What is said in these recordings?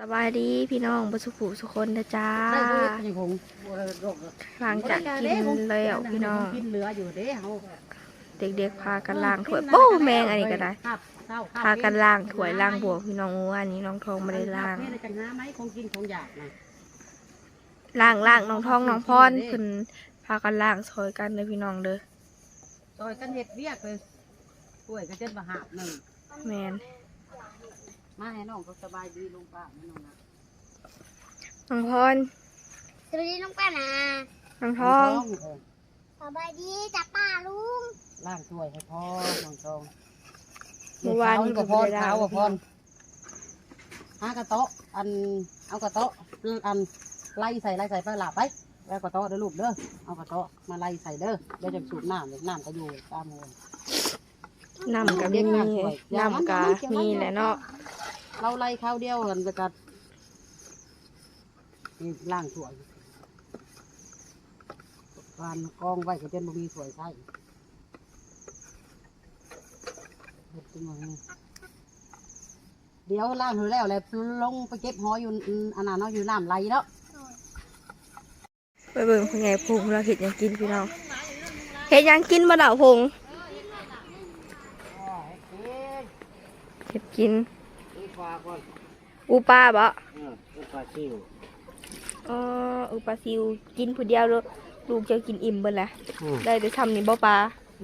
สบายดีพี่น้องบุสุขุสุคนนะจ้าได้บ่เฮ็ดให้ผมหลังจากกินแล้วพี่น้องกินเหลืออยู่เด้เฮาเด็กๆพากันล้างถ้วยโป้แมงอันนี้ก็ได้ครับเช้าครับพากันล้างถ้วยล้างบวกพี่น้องว่าอันนี้น้องทองไม่ได้ล้างแม่ได้จังหาไหมของกินของอยากนะล้างล้างน้องทองน้องพรขึ้นพากันล้างซอยกันเลยพี่น้องเด้อซอยกันเฮ็ดเวียกเลยป่วยก็เจ็ดบาหาบหนึ่งแมน มาให้น้องก็สบายดีลุงป้าแม่น้องนะน้องพรสวัสดีน้องป้านะน้องทองเออสบายดีจ้ะป้าลุงล้างถ้วยให้พ่อน้องทองเมื่อวานนี้ก็ก็พอไม่ได้ล้าขางวก็พอหากระโต๊ะอันเอากระโต๊ะอันไล่ใส่ไล่ใส่ไปหลับไปแล้วกระโต๊ะเด้อลูกเด้อเอากระโต๊ะมาไล่ใส่เด้อเดี๋ยวจะสูบน้ำเดี๋ยวน้ำก็อยู่ตามหัวน้ำก็มีน้ำก็มีแหละเนาะ เราไล่ข้าวเดียวกันไปกัดนี่ล่างถ้วยวานกองไว้ก็จนบ่มีถ้วยใส่เฮ็ดจังหวะนี้เดี๋ยวล่างเธอแล้วแหละลงไปเก็บหอยอยู่อันนั้นเนาะอยู่น้ำไหลเนาะไปเบิ่งคุณยายพงเราเห็ดหยังกินพี่น้องเห็ดหยังกินบ่ดาวพงเห็ดกินนี่ ปลาก่อนอูปลาบ่เออนี่ปลาซิวอ๋ออูปลาซิวกินผู้เดียวลูกลูกจะกินอิ่มเบิ่นแหละอืมได้แต่ทำนี่บ่ปลา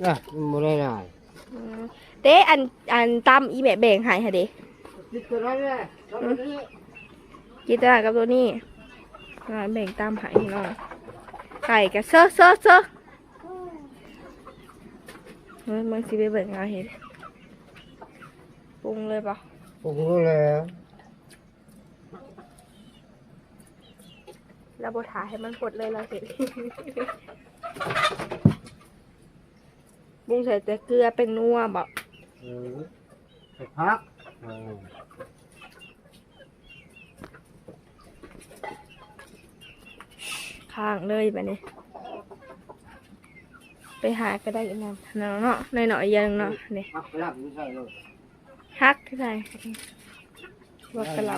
อะบ่ได้ได้อืมเต้อันอันตำอีแม่แบ่งใหายค่ะเด้ติดตัวนั้นแหละตัวนี้กินตลาดกับตัวนี้อ่าแบ่งตามใหายพี่น้องไก่กับเซ้อเซ้อเซ้อเฮ้ยมึงสิไปเบิ่งเอาเห็ดปรุงเลยปะ ผมรู้แล้วแล้วบถ่ายให้มันปดเลยเราเห็นปรุงใส่แต่เกลือเป็นนัวบอกเออไปพักเออข้างเลยแบบนี้ ไปหาก็ได้อีกนะเนาะเนาะหน่อยหน่อยๆอยังเนาะนี่ พักไปรับไม่ใช่เลย ฮักที่ไหนว่ากระหล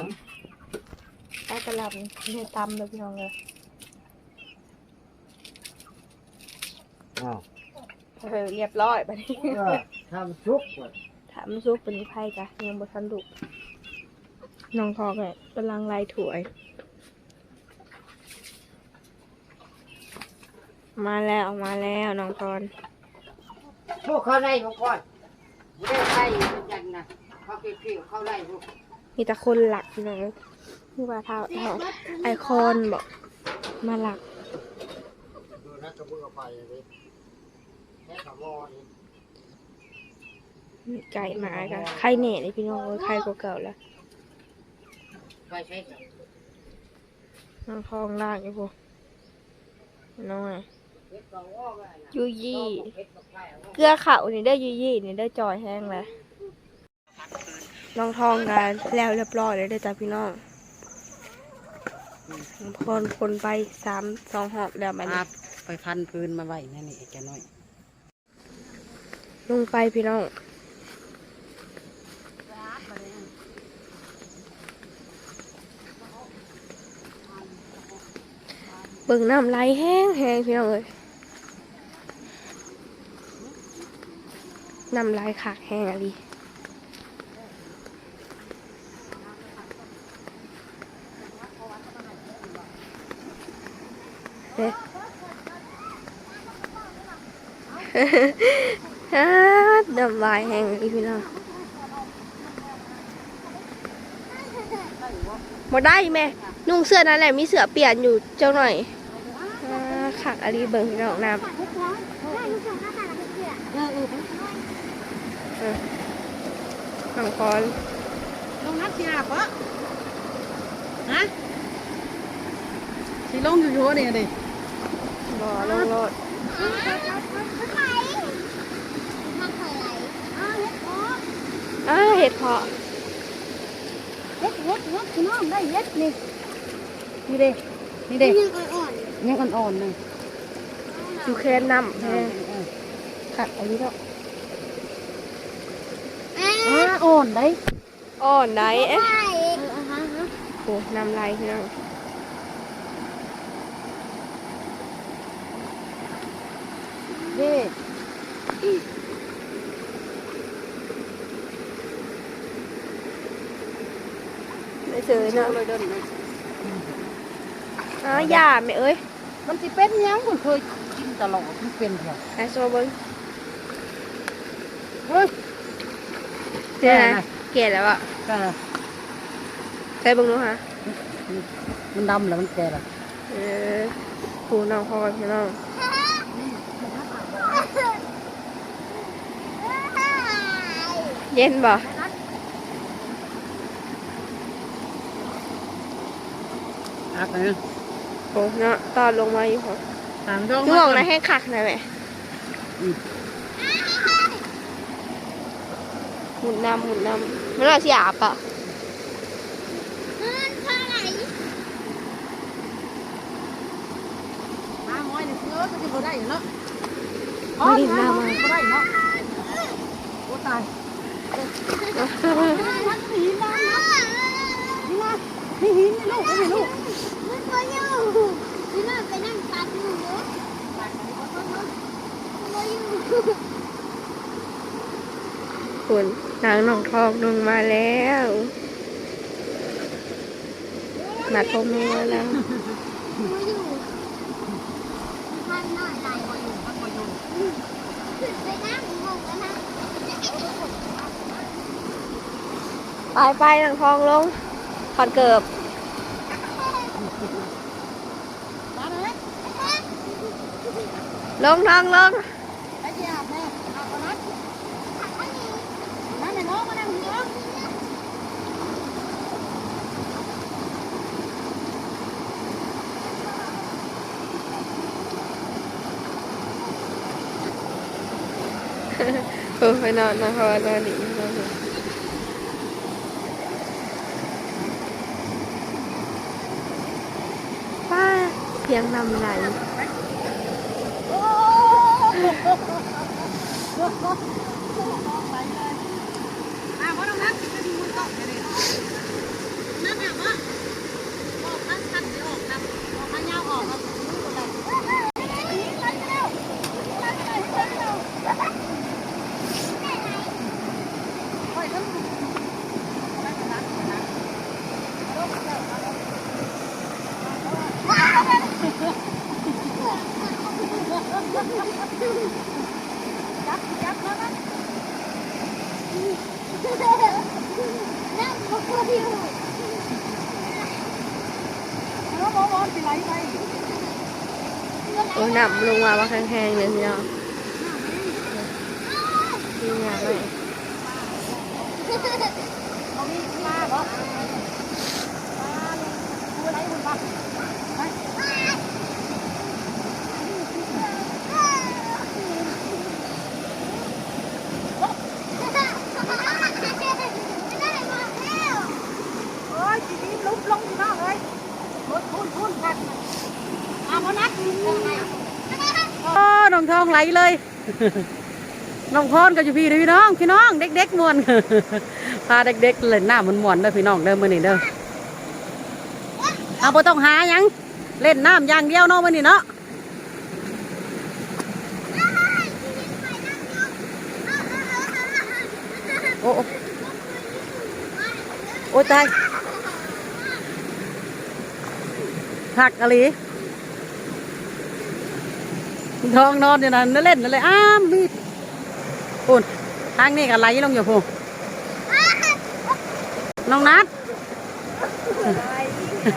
ำถ้ากระหลำนี่ตำเลยพี่น้องเลยอ้าวเออเรียบร้อยแบบนี้ทำซุปก่อนถามซุปเป็นไพ่จ้ะยังบทันดุน้องทองเนี่ยกำลังไล่ถวย มาแล้วมาแล้วน้องทอนพวกเขาไล่เขาก่อนไม่ได้ไล่ยันนะ เขาเกี่ยวๆเขาไล่พวกมีแต่คนหลักพี่น้องนี่ว่าเท่าเท่าไอคอนบอกมาหลักดูนะกระเบื้องไฟเลยแค่ขาวอนี่ไก่หมากันไข่เน่เลยพี่น้องเอ้ยไข่ก็เก่าแล้วไฟใช้กับน้องทองล่างอยู่พวกน้องไงเฮ็ดขาวอไว้นะยูยี่เฮ็ดกับไข่เอาไว้เกลือเขานี่ได้ยูยี่นี่ได้จอยแห้งแล้ว น้องทองกันแล้วเรียบร้อยเลยได้อจ้ะพี่น้องคนคนไปสามสองหอบแล้วมันอาบไปพันพื้นมาไว้นั่นนี่แกน้อย ลงไปพี่น้องเบิ่งน้ำไหลแห้งแห้งพี่น้องเอ้ยน้ำไหลขากแห้งอะไรเอ๊ะ ฮัดน้ำลายแห้งอีพี่น้องมาได้แม่นุ่งเสื้อนั่นแหละมีเสื้อเปลี่ยนอยู่เจ้าหน่อยอ่าขักอะไรเบิ่งพี่น้องน้ได้ลูกสาวหน้าตาละเพื่อนเออเออำน้องคอนลงนัดสิอาบปะฮะสิลงอยู่อยู่นี่ดิบ่ลงรถ มันไหลมันเคยไหลอ้าวเฮ็ดพออ้าเห็ดเพาะเฮ็ดเฮ็ดเฮ็ดพี่น้องได้เฮ็ดนี่นี่เด้นี่เด้ยังอ่อนยังอ่อนๆหนึ่งอยู่แค่น้ำเอแห้องเออขักอะไรเนาะๆเอ๊อ่าอ่อนได้อ่อนไหนะเอ๊ะไหลเอออ่าฮะฮะโอ้น้ำลายพี่น้อง เด้ ไม่ซื้อ เนาะ เนาะ เลยเดินเลย อ๋อย่าไม่เอ้ย มันสิเป็นหยังมันเคยกินตลอดมันเป็นเถอะ ไอโซเบิ้ง เฮ้ย เนี่ย แก่ นะ นะ เกลียดแล้วอ่ะ ก็ ใส่เบิ้งดูฮะ มันดำแล้วมันแก่แล้ว เออผูน้องพ่อพี่น้อง เย็นบ่อักนะโอ้เนาะตอนลงมาอยู่พอตามช่องช่วงนะให้คักหน่อยไหมหมุนน้ำหมุนน้ำมันเราสิอาบอะน้ำม้อยนี่เสือก็สิบ่ได้เนาะไม่ดินน้ำบ่มาได้เนาะโอ้ตาย หินนะนี่นะนี่หินนี่ลูกนี่ลูกคุณนางหนองทองลงมาแล้วนัดผมมาแล้วไปไปหนังทองลงถอดเกือบมาเลยลงทองลง ไปที่อาบแม่อาบก่อนนะนั่นแหละน้องมานั่งเนาะเออไปนอนนะเพราะว่านอนหนีนอนหนีป้าเสียงนำไหลอ่าบ่ต้องนับจะมีมือต้องเลยนับอะบออกทั้งคันเดี๋ยวออกนับออกมายาออกครับมือคนใด แล้วบ่บ่สิไหลไปโอ้นำลงมาว่าแห้งๆเลยพี่น้องนี่ไงไม่บ่มีปลาบ่ปลาดูไหลบุญบ่ไป โอ้ยจีนี้ลุกลงที่นอกเลยพุ่นพุ่นพุ่นพันอาพนักโอ้น้องทองไหล เลย น้องพรก็อยู่พี่เด้อพี่น้อง พี่น้อง เด็กๆมวนพาเด็กๆเล่นน้ำมันมวนเด้อพี่น้องเด้อมื้อนี้เด้อเอาบ่ต้องหาหยังเล่นน้ำอย่างเดียวเนาะมื้อนี้เนาะโอ้โอ้โอ้ตายหักอะไร ทองนอนอยู่นั่นเล่นอะไรอ้ามมีดปุ่นทางนี้ก็ไหลลงอยู่พูนน้องนัด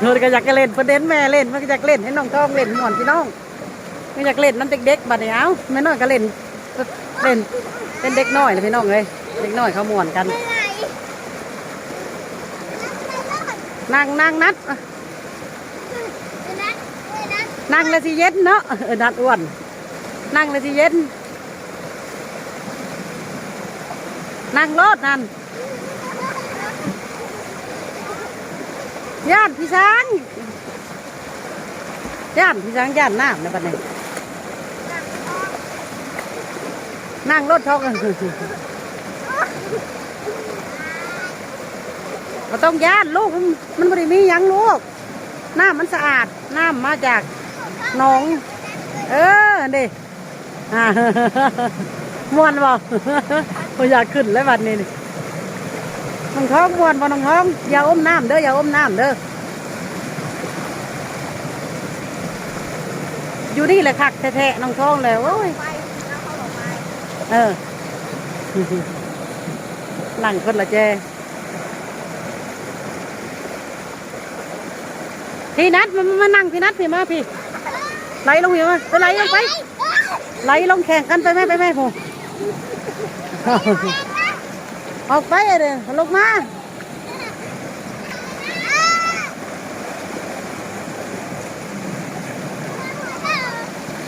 มันก็อยากจะเล่นประเด็นแม่เล่นมันก็อยากเล่นให้น้องท้องเล่นหมอนพี่น้องไม่อยากเล่นนั่นเด็กๆบัดนี้เอาแม่น้อยก็เล่นเล่นเป็นเด็กน้อยเลยพี่น้องเลยเด็กน้อยเขาหม่วนกันนั่งนั่งนัดนั่งเลยสิเย็นเนาะนัดอ้วน นั่งเลยสิเย็น นั่งรถนั่นย่านพี่ช้างย่านพี่ช้างย่านน้ำในบัดนี้นั่งรถทอกันเอก็ต้องย่านลูกมันไม่ได้มียังลูกน้ำมันสะอาดน้ำมาจากหนอง เออเด้ อ่าม่วนบ่พอยากขึ้นแล้ววันนี้นี่น้องท้องม่วนบ่น้องท้องอย่าอมน้ำเด้ออย่าอมน้ำเด้ออยู่นี่แหละคักแท้ๆน้องท้องเลยโอ้ยไปแล้วเอออนั่งคนละแจพี่นัดมามานั่งพี่นัดพี่มาพี่ไหลลงพี่มาไปไหลลงไป ไหลลงแข่งกันไปแม่ไปแม่ผมออกไปเลยลงมา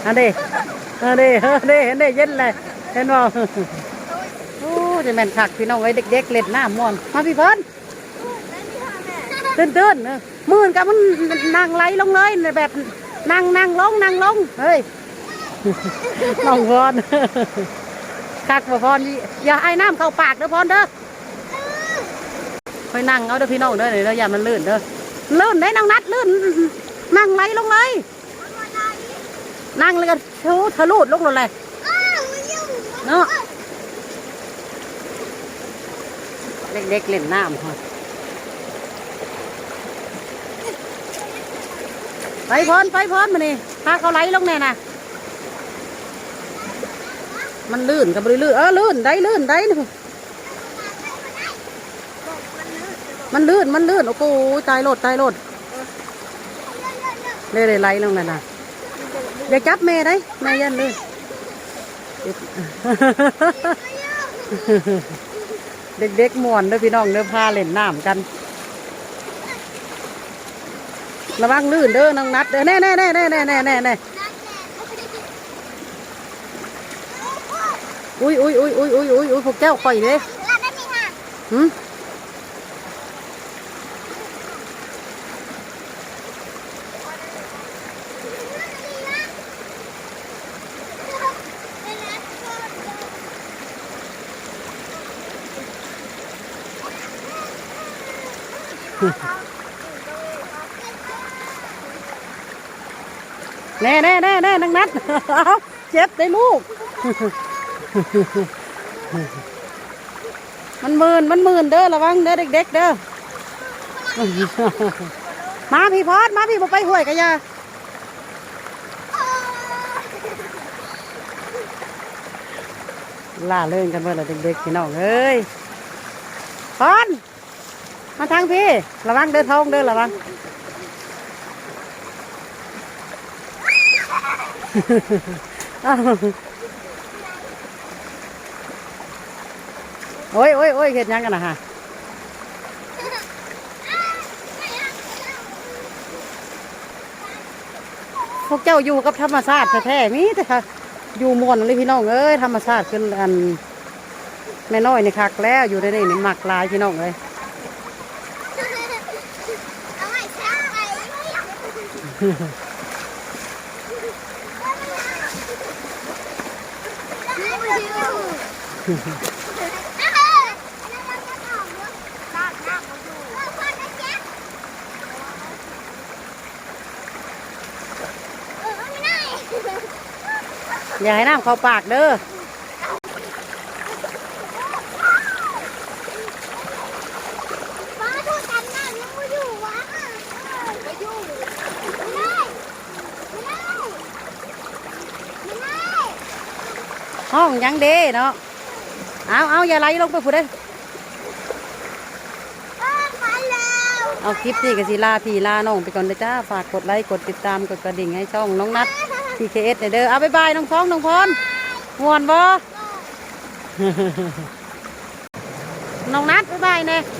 อันนี้อันนี้อันนี้เห็นได้เย็นเลยเห็นบ่โอ้จะแม่นคักพี่น้องไอ้เด็กๆเล่นน้ำม่วนมาพี่เพิ่นตื่นตื่นเออมื่นกับมันนั่งไหลลงเลยแบบนั่งนั่งลงนั่งลงเฮ้ย น้องพรคักบ่พรอย่าไอ้น้ำเข้าปากเด้อพรเด้อค่อยนั่งเอาเด้อพี่น้องเด้อเดี๋ยวอย่ามันลื่นเด้อลื่นได้น้องนัดลื่นนั่งไหลลงเลยนั่งแล้วก็ทูทะลุลงลงเลยเนาะเด็กๆเล่นน้ำค่ะไปพรไปพรมานี่พาเขาไหลลงแน่น่ะ มันลื่นกับบริลื่นเออลื่นได้ลื่นได้นี่มันลื่นมันลื่นโอ้โหตายโลดตายโลดเลยเลยไหลลงนั่นะอย่าจับแม่ได้แม่ยันเลยเด็กๆม่วนเด้อพี่น้องเด้อพาเล่นน้ำกันระวังลื่นเด้อน้องนัดเด้อแน่แน่แน่แน่แน่แน่แน่แน่ อุ้ยอุ้ยอุ้ยอุ้ยอุ้ยอุ้ยอุ้ยพวกเจ้าข่อยเด้หืมแน่แน่แน่แน่น้องนัดเอาเจ็บได้ลูก มันมื่นมันมื่นเด้อระวังเด้อเด็ก ๆ เด้อมาพี่พอดมาพี่บ่ไปห้วยกะยาล่าเล่นกันเมื่อไรเด็กๆพี่น้องเอ้ยพอดมาทางพี่ระวังเด้อทองเด้อระวังอ้าว โอ้ยโอ้ยโอ้ยเห็ดยังกันนะฮะพวกเจ้าอยู่กับธรรมชาติแท้ๆมีแต่ค่ะอยู่มวนเลยพี่น้องเอ้ยธรรมชาติขึ้นอันแม่น้อยนี่คักแล้วอยู่ได้นี่หมักลายพี่น้องเลยอ ย่าให้น้ำเข้าปากเด้อป้าทูดกันน้ำยังไม่อยู่วะไม่อยู่ไม่ได้ไม่ได้ไม่ได้ห้องยังเด้เนาะ เอาเอาอย่าไหลลงไปผู้ใดเออไปแล้วเอาคลิปนี้กับศิลาพี่ลาน้องไปก่อนนะจ้า ฝากกดไลค์ กดติดตาม กดกระดิ่งให้ช่องน้องนัด TKS หน่อยเด้อเอาบายบายน้องท้องน้องพรม่วนบ่ น้องนัดบายบายเน่เดี๋ยว